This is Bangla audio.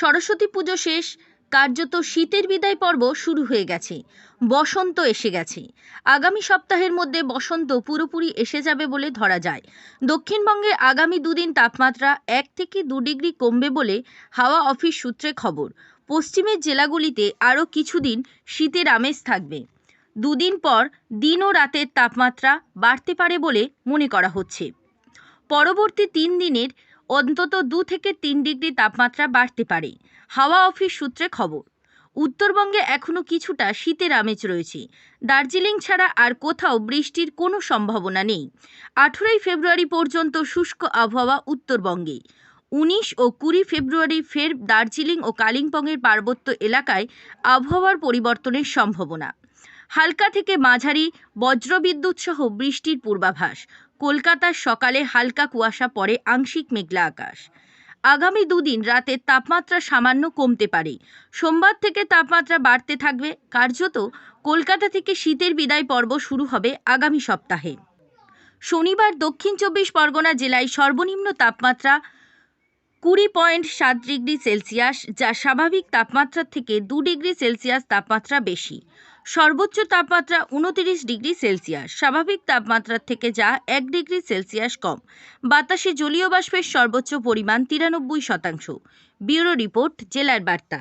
সরস্বতী পুজো শেষ, কার্যত শীতের বিদায় পর্ব শুরু হয়ে গেছে। বসন্ত এসে গেছে। আগামী সপ্তাহের মধ্যে বসন্ত পুরোপুরি এসে যাবে বলে ধরা যায়। দক্ষিণবঙ্গে আগামী দুদিন তাপমাত্রা এক থেকে দু ডিগ্রি কমবে বলে হাওয়া অফিস সূত্রে খবর। পশ্চিমের জেলাগুলিতে আরও কিছুদিন শীতের আমেজ থাকবে। দুদিন পর দিন ও রাতের তাপমাত্রা বাড়তে পারে বলে মনে করা হচ্ছে। পরবর্তী তিন দিনের অন্তত দু থেকে তিন ডিগ্রি তাপমাত্রা বাড়তে পারে। হাওয়া অফিস সূত্রে খবর, উত্তরবঙ্গে এখনও কিছুটা শীতের আমেজ রয়েছে। দার্জিলিং ছাড়া আর কোথাও বৃষ্টির কোনো সম্ভাবনা নেই। আঠেরোই ফেব্রুয়ারি পর্যন্ত শুষ্ক আবহাওয়া উত্তরবঙ্গে। উনিশ ও কুড়ি ফেব্রুয়ারি ফের দার্জিলিং ও কালিম্পংয়ের পার্বত্য এলাকায় আবহাওয়ার পরিবর্তনের সম্ভাবনা। হালকা থেকে মাঝারি বজ্রবিদ্যুৎ সহ বৃষ্টির পূর্বাভাস। কলকাতার সকালে হালকা কুয়াশা পড়ে আংশিক মেঘলা আকাশ। আগামী দুদিন রাতের তাপমাত্রা সামান্য কমতে পারে। সোমবার থেকে তাপমাত্রা বাড়তে থাকবে। কার্যত কলকাতা থেকে শীতের বিদায় পর্ব শুরু হবে আগামী সপ্তাহে। শনিবার দক্ষিণ চব্বিশ পরগনা জেলায় সর্বনিম্ন তাপমাত্রা কুড়ি পয়েন্ট সাত ডিগ্রি সেলসিয়াস, যা স্বাভাবিক তাপমাত্রার থেকে দু ডিগ্রি সেলসিয়াস তাপমাত্রা বেশি। সর্বোচ্চ তাপমাত্রা উনতিরিশ ডিগ্রি সেলসিয়াস। স্বাভাবিক তাপমাত্রার থেকে যা এক ডিগ্রি সেলসিয়াস কম। বাতাসে জলীয় বাষ্পের সর্বোচ্চ পরিমাণ তিরানব্বই শতাংশ। ব্যুরো রিপোর্ট, জেলার বার্তা।